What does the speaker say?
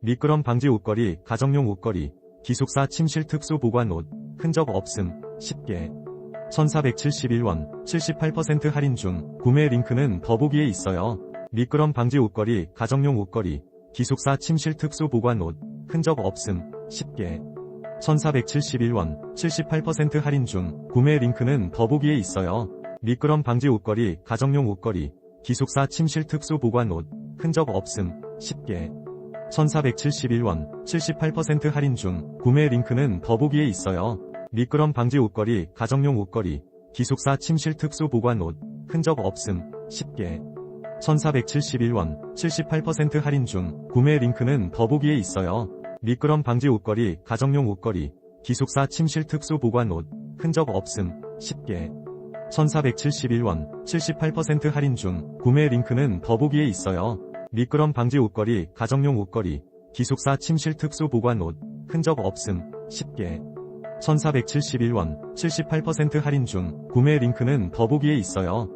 미끄럼 방지 옷걸이, 가정용 옷걸이, 기숙사 침실 특수 보관 옷, 흔적 없음, 10개. 1471원, 78% 할인 중, 구매 링크는 더보기에 있어요. 미끄럼 방지 옷걸이, 가정용 옷걸이, 기숙사 침실 특수 보관 옷, 흔적 없음, 10개. 1471원, 78% 할인 중, 구매 링크는 더보기에 있어요. 미끄럼 방지 옷걸이, 가정용 옷걸이, 기숙사 침실 특수 보관 옷, 흔적 없음, 10개. 1471원, 78% 할인 중, 구매 링크는 더보기에 있어요. 미끄럼 방지 옷걸이, 가정용 옷걸이, 기숙사 침실 특수 보관 옷, 흔적 없음, 10개. 1471원, 78% 할인 중, 구매 링크는 더보기에 있어요. 미끄럼 방지 옷걸이, 가정용 옷걸이, 기숙사 침실 특수 보관 옷, 흔적 없음, 10개. 1471원, 78% 할인 중, 구매 링크는 더보기에 있어요. 미끄럼 방지 옷걸이, 가정용 옷걸이, 기숙사 침실 특수 보관 옷, 흔적 없음, 10개. 1471원, 78% 할인 중, 구매 링크는 더보기에 있어요.